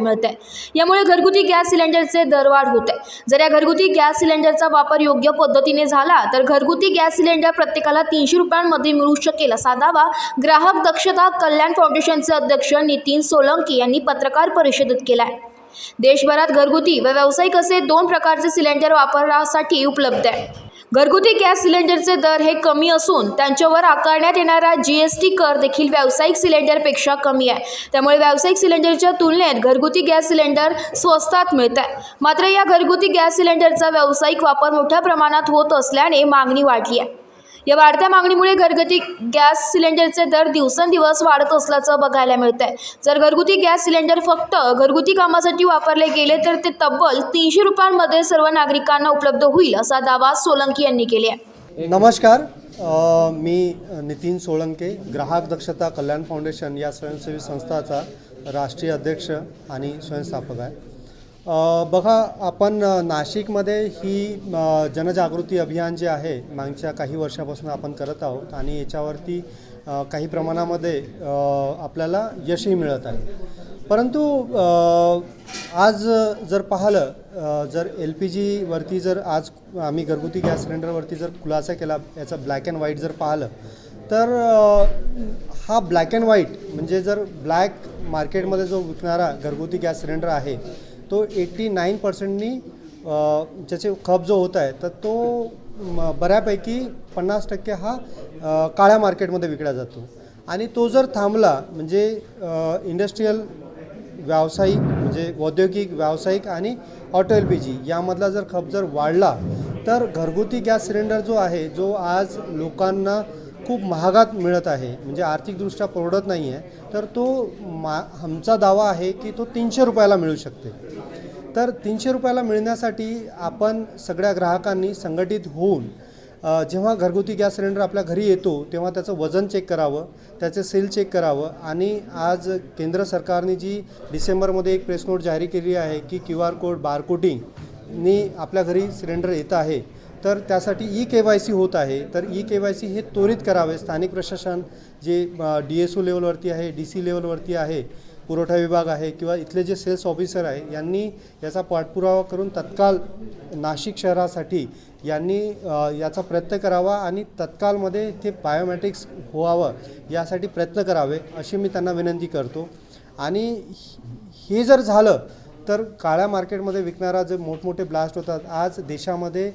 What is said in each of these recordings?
मिळते. यामुळे घरगुती गॅस सिलेंडरचे दरवाढ होते. जर या घरगुती गॅस सिलेंडरचा वापर योग्य पद्धतीने झाला तर घरगुती गॅस सिलेंडर प्रत्येकाला तीनशे रुपयांमध्ये मिळू शकेल असा दावा ग्राहक दक्षता कल्याण फाउंडेशनचे अध्यक्ष नितीन सोलंकी यांनी पत्रकार परिषदेत केला आहे देशभरात घरगुती व व्यावसायिक असे दोन प्रकारचे सिलेंडर वापरासाठी उपलब्ध आहे. घरगुती गॅस सिलेंडरचे दर हे कमी असून त्यांच्यावर आकारण्यात येणारा जी एस टी कर देखील व्यावसायिक सिलेंडरपेक्षा कमी आहे. त्यामुळे व्यावसायिक सिलेंडरच्या तुलनेत घरगुती गॅस सिलेंडर स्वस्तात मिळत आहे. मात्र या घरगुती गॅस सिलेंडरचा व्यावसायिक वापर मोठ्या प्रमाणात होत असल्याने मागणी वाढली आहे. या वाढत्या मागणीमुळे घरगुती गॅस सिलेंडरचे दर दिवसेंदिवस वाढत असल्याचं बघायला मिळत आहे जर घरगुती गॅस सिलेंडर फक्त घरगुती कामासाठी वापरले गेले तर ते तब्बल तीनशे रुपयांमध्ये सर्व नागरिकांना उपलब्ध होईल असा दावा सोलंकी यांनी केला आहे नमस्कार मी नितीन सोळंके ग्राहक दक्षता कल्याण फाउंडेशन या स्वयंसेवी संस्थाचा राष्ट्रीय अध्यक्ष आणि स्वयंस्थापक आहे. बघा आपण नाशिकमध्ये ही जनजागृती अभियान जे आहे मागच्या काही वर्षापासून आपण करत आहोत आणि याच्यावरती काही प्रमाणामध्ये आपल्याला यशही मिळत आहे. परंतु आज जर पाहिलं जर एल पी जीवरती जर आज आम्ही घरगुती गॅस सिलेंडरवरती जर खुलासा केला याचा ब्लॅक अँड व्हाईट जर पाहिलं तर हा ब्लॅक अँड व्हाईट म्हणजे जर ब्लॅक मार्केटमध्ये जो विकणारा घरगुती गॅस सिलेंडर आहे तो एट्टी नाईन पर्सेंटनी ज्याचे खप जो होत आहे तर तो बऱ्यापैकी पन्नास टक्के हा काळ्या मार्केटमध्ये विकला जातो. आणि तो जर थांबला म्हणजे इंडस्ट्रीयल व्यावसायिक म्हणजे औद्योगिक व्यावसायिक आणि ऑटो एल पी जी यामधला जर खप जर वाढला तर घरगुती गॅस सिलेंडर जो आहे जो आज लोकांना खूप महागात मिळत आहे. म्हणजे आर्थिकदृष्ट्या परवडत नाही आहे तर तो मा आमचा दावा आहे की तो तीनशे रुपयाला मिळू शकते. तर तीनशे रुपयाला मिळण्यासाठी आपण सगळ्या ग्राहकांनी संघटित होऊन जेव्हा घरगुती गॅस सिलेंडर आपल्या घरी येतो तेव्हा त्याचं वजन चेक करावं त्याचे सेल चेक करावं आणि आज केंद्र सरकारने जी डिसेंबरमध्ये एक प्रेस नोट जारी केली आहे की क्यू आर कोड बारकोटिंगनी आपल्या घरी सिलेंडर येत आहे तर त्यासाठी ई के वाय सी होत आहे. तर ई के वाय सी हे त्वरित करावे. स्थानिक प्रशासन जे डी एस ओ लेवलवरती आहे डी सी लेवलवरती आहे पुरवठा विभाग आहे किंवा इथले जे सेल्स ऑफिसर आहे यांनी याचा पाठपुरावा करून तत्काळ नाशिक शहरासाठी यांनी याचा प्रयत्न करावा आणि तत्कालमध्ये ते बायोमॅट्रिक्स व्हावं यासाठी प्रयत्न करावे अशी मी त्यांना विनंती करतो. आणि हे जर झालं तर काळ्या मार्केटमध्ये विकणारा जे मोठमोठे ब्लास्ट होतात आज देशामध्ये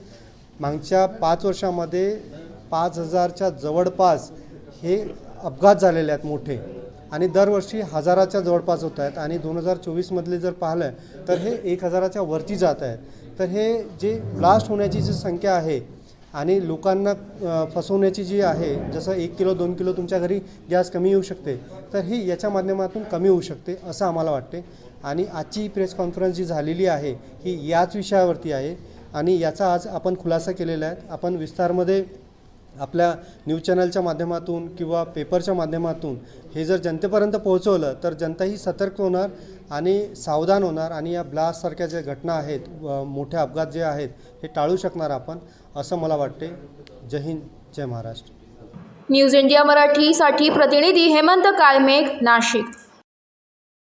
मागच्या पाच वर्षामध्ये पाच हजारच्या जवळपास हे अपघात झालेले आहेत मोठे. आणि दरवर्षी हजाराच्या जवळपास होत आहेत. आणि दोन हजार चोवीसमधले जर पाहिलं तर हे एक हजाराच्या वरती जात आहेत. तर हे जे ब्लास्ट होण्याची जी संख्या आहे आणि लोकांना फसवण्याची जी आहे जसं एक किलो दोन किलो तुमच्या घरी गॅस कमी येऊ शकते तर ही याच्या माध्यमातून कमी होऊ शकते असं आम्हाला वाटते. आणि आजची प्रेस कॉन्फरन्स जी झालेली आहे ही याच विषयावरती आहे. आणि याचा आज आपण खुलासा केलेला आहे. आपण विस्तारमध्ये आपल्या न्यूज चॅनलच्या माध्यमातून किंवा पेपरच्या माध्यमातून हे जर जनतेपर्यंत पोहोचवलं तर जनताही सतर्क होणार आणि सावधान होणार आणि या ब्लास्टसारख्या ज्या घटना आहेत व मोठे अपघात जे आहेत हे टाळू शकणार आपण असं मला वाटते. जय हिंद जय महाराष्ट्र. न्यूज इंडिया मराठीसाठी प्रतिनिधी हेमंत काळमेघ नाशिक.